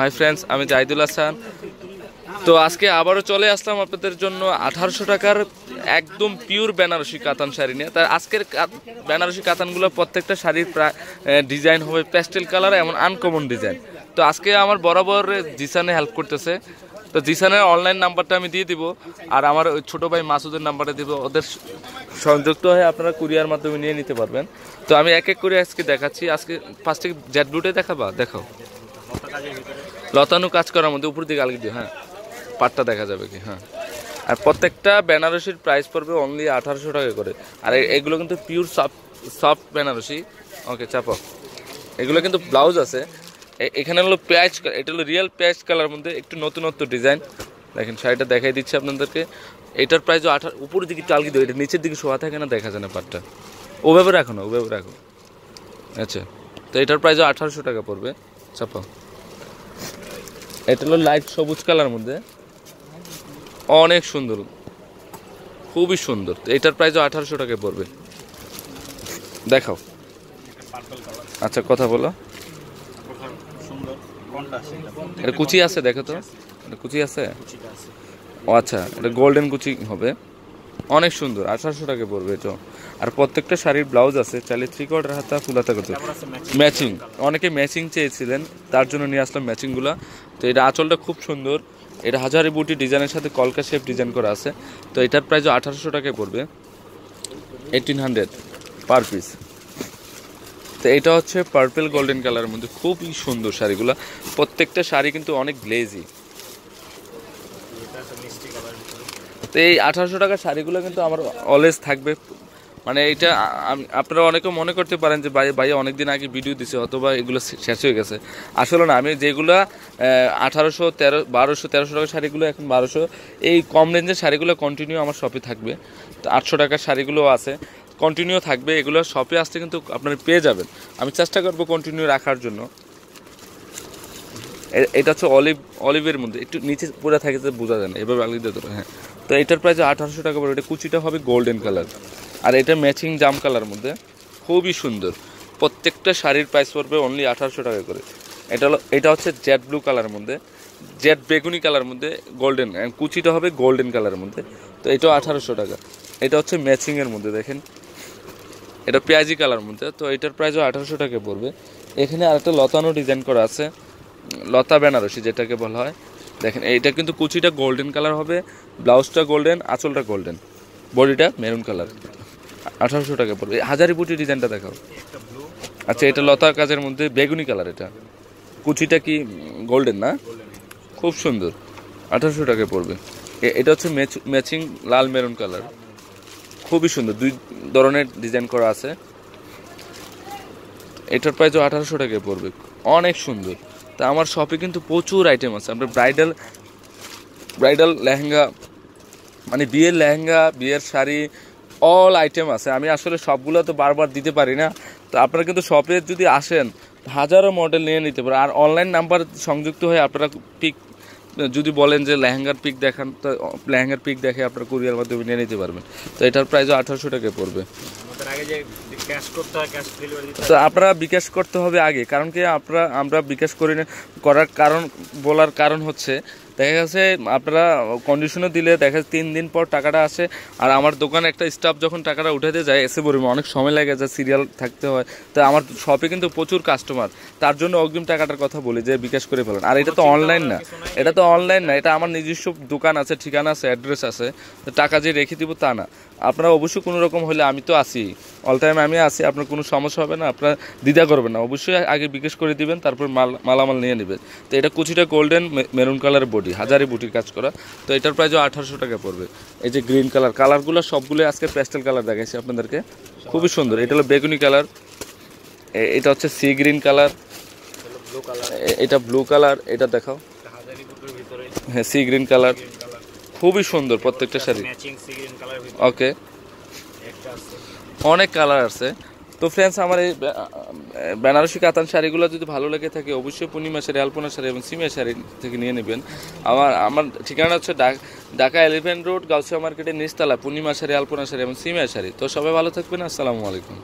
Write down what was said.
Hi friends আমি জাহিদুল হাসান। তো আজকে আবারও চলে আসলাম আপনাদের জন্য আঠারোশো টাকার একদম পিওর বেনারসি কাতান শাড়ি নিয়ে। তার আজকের বেনারসি কাতানগুলো প্রত্যেকটা শাড়ির প্রায় ডিজাইন হবে প্যাস্টেল কালার এমন আনকমন ডিজাইন তো আজকে আমার বরাবর জিসানে হেল্প করতেছে। তো জিসানের অনলাইন নাম্বারটা আমি দিয়ে দিব, আর আমার ওই ছোটো ভাই মাসুদের নাম্বারটা দিব। ওদের সংযুক্ত হয়ে আপনারা কুরিয়ার মাধ্যমে নিয়ে নিতে পারবেন। তো আমি এক এক করে আজকে দেখাচ্ছি। আজকে ফার্স্টে জেট ব্লুটে দেখাবা? দেখাও। লতানো কাজ করার মধ্যে উপর দিকে আলগি দিও হ্যাঁ। পাটটা দেখা যাবে কি হ্যাঁ। আর প্রত্যেকটা বেনারসির প্রাইস পড়বে অনলি আঠারোশো টাকা করে। আর এগুলো কিন্তু pure soft soft Banarasi. Okay চাপো। এগুলো কিন্তু ব্লাউজ আছে। এখানে হলো পেঁয়াজ কা- এটা হলো রিয়েল পেঁয়াজ কালার মধ্যে একটু নতুনত্ব ডিজাইন দেখেন, শাড়িটা দেখাই দিচ্ছি আপনাদেরকে। এটার প্রাইসও আঠার উপরের দিকে চালকি দিও, এটা নিচের দিকে শোয়া থাকে না, দেখা যায় না পাটটা। ওভাবে রাখো না, ওভাবে রাখো। আচ্ছা। তো এটার প্রাইসও আঠারোশো টাকা পড়বে। চাপা। এটা হলো লাইট সবুজ কালার মধ্যে। অনেক সুন্দর। খুবই সুন্দর। এটার প্রাইসও আঠারোশো টাকা পড়বে। দেখাও। আচ্ছা কথা বলো। এটা কুচি আছে, দেখো তো। এটা কুচি আছে? ও আচ্ছা এটা গোল্ডেন কুচি হবে। অনেক সুন্দর আঠারোশো টাকা পড়বে এটা আর প্রত্যেকটা শাড়ির ব্লাউজ আছে চাইলে থ্রি কোয়ার্টার হাতা ফুল হাতা করতে ম্যাচিং ম্যাচিং অনেকে ম্যাচিং চেয়েছিলেন তার জন্য নিয়ে আসলাম ম্যাচিংগুলো তো এটা আঁচলটা খুব সুন্দর। এটা হাজারি বুটি ডিজাইনের সাথে কলকা শেপ ডিজাইন করা আছে। তো এটার প্রাইস আঠারোশো টাকায় পড়বে। এইটিন হান্ড্রেড পার পিস তো এটা হচ্ছে পার্পেল গোল্ডেন কালারের মধ্যে খুবই সুন্দর শাড়িগুলো। প্রত্যেকটা শাড়ি কিন্তু অনেক গ্লেজি এটা আছে মিষ্টি কালার ভিতরে তো এই আঠারোশো টাকার শাড়িগুলো কিন্তু আমার অলওয়েজ থাকবে। মানে এটা আপনারা অনেকে মনে করতে পারেন যে, ভাই ভাই, অনেকদিন আগে ভিডিও দিছে, অথবা এগুলো শেষ হয়ে গেছে। আসলে না, আমি যেগুলো আঠারোশো তেরো, বারোশো, তেরোশো টাকার শাড়িগুলো, এখন বারোশো, এই কম রেঞ্জের শাড়িগুলো কন্টিনিউ আমার শপে থাকবে। তো আটশো টাকার শাড়িগুলো আছে কন্টিনিউ থাকবে। এগুলো শপে আসতে কিন্তু আপনারা পেয়ে যাবেন। আমি চেষ্টা করব কন্টিনিউ রাখার জন্য। এটা হচ্ছে অলিভ, অলিভের মধ্যে, একটু নিচে পুরো থাকে যে বোঝা যায় না, এভাবে আগে দিতে হ্যাঁ। তো এটার প্রাইস আঠারোশো টাকা পড়বে, এটা কুচিটা হবে গোল্ডেন কালার আর এটা ম্যাচিং জাম কালার মধ্যে, খুবই সুন্দর। প্রত্যেকটা শাড়ির প্রাইস পড়বে অনলি আঠারোশো টাকা করে। এটা হলো, এটা হচ্ছে জেড ব্লু কালার মধ্যে জেড বেগুনি কালার মধ্যে গোল্ডেন কুচিটা হবে গোল্ডেন কালারের মধ্যে। তো এটাও আঠারোশো টাকা। এটা হচ্ছে ম্যাচিংয়ের মধ্যে, দেখেন। এটা পেঁয়াজি কালার মধ্যে, তো এটার প্রাইসও আঠারোশো টাকা পড়বে। এখানে আরেকটা লতানো ডিজাইন করা আছে। লতা বেনারসি যেটাকে বলা হয়। দেখেন, এইটা কিন্তু কুচিটা গোল্ডেন কালার হবে ব্লাউজটা গোল্ডেন আঁচলটা গোল্ডেন বডিটা মেরুন কালার আঠারোশো টাকা পড়বে। হাজারি বুটি ডিজাইনটা দেখাও। আচ্ছা এটা লতা কাজের মধ্যে বেগুনি কালার এটা। কুচিটা কি গোল্ডেন না? খুব সুন্দর। আঠারোশো টাকা পড়বে। এটা হচ্ছে ম্যাচিং লাল মেরুন কালার খুবই সুন্দর। দুই ধরনের ডিজাইন করা আছে। এটার প্রাইসও আঠারোশো টাকায় পড়বে। অনেক সুন্দর। তা আমার শপে কিন্তু প্রচুর আইটেম আছে। আপনার ব্রাইডাল ব্রাইডাল লেহেঙ্গা মানে বিয়ের লেহেঙ্গা, বিয়ের শাড়ি অল আইটেম আছে। আমি আসলে সবগুলো তো বারবার দিতে পারি না। তো আপনারা কিন্তু শপে যদি আসেন, হাজারো মডেল নিয়ে নিতে পারেন। আর অনলাইন নাম্বার সংযুক্ত হয়ে আপনারা পিক যদি বলেন যে লেহেঙ্গার পিক দেখান তো লেহেঙ্গার পিক দেখে আপনার কুরিয়ার মাধ্যমে নিয়ে নিতে পারবেন। তো এটার প্রাইসও আঠারোশো টাকা পড়বে। তো আপনারা বিকাশ করতে হবে আগে কারণ কি আপনারা আমরা বিকাশ করি না করার কারণ বলার কারণ হচ্ছে দেখা গেছে আপনারা কন্ডিশনে দিলে দেখা যাচ্ছে তিন দিন পর টাকাটা আসে। আর আমার দোকানে একটা স্টাফ যখন টাকাটা উঠাতে যায় এসে বলবে অনেক সময় লাগে যায় সিরিয়াল থাকতে হয়। তো আমার শপে কিন্তু প্রচুর কাস্টমার তার জন্য অগ্রিম টাকাটার কথা বলি যে বিকাশ করে ফেলেন। আর এটা তো অনলাইন না। এটা তো অনলাইন না। এটা আমার নিজস্ব দোকান আছে ঠিকানা আছে অ্যাড্রেস আছে। তো টাকা যে রেখে দিব তা না। আপনারা অবশ্যই কোনো রকম হলে আমি তো আসি অল টাইম আমি আছি আপনার কোনো সমস্যা হবে না আপনার দ্বিধা করবেন না। অবশ্যই আগে বিকাশ করে দিবেন তারপর মাল মালামাল নিয়ে নেবেন। তো এটা কুচিটা গোল্ডেন মেরুন কালারের বডি হাজারি বুটির কাজ করা। তো এটার প্রাইসও আঠারোশো টাকা পড়বে। এই যে গ্রিন কালার কালারগুলো সবগুলো আজকে প্যাস্টেল কালার দেখাইছি আপনাদেরকে। খুবই সুন্দর এটা হলো বেগুনি কালার এটা হচ্ছে সি গ্রিন কালার এটা ব্লু কালার এটা দেখাও। হ্যাঁ সি গ্রিন কালার কালার খুবই সুন্দর প্রত্যেকটা শাড়ি। কালার ওকে অনেক কালার আছে। তো ফ্রেন্ডস আমার এই বেনারসি কাতান শাড়িগুলো যদি ভালো লেগে থাকে, অবশ্যই পূর্ণিমা শাড়ি, আলপনা শাড়ি এবং সিমিয়া শাড়ি থেকে নিয়ে নেবেন। আমার আমার ঠিকানা হচ্ছে ঢাকা এলিভেন রোড গাউসিয়া মার্কেটের নিস্তালা পূর্ণিমা শাড়ি, আলপনা শাড়ি এবং সিমিয়া শাড়ি। তো সবাই ভালো থাকবেন, আসসালামু আলাইকুম।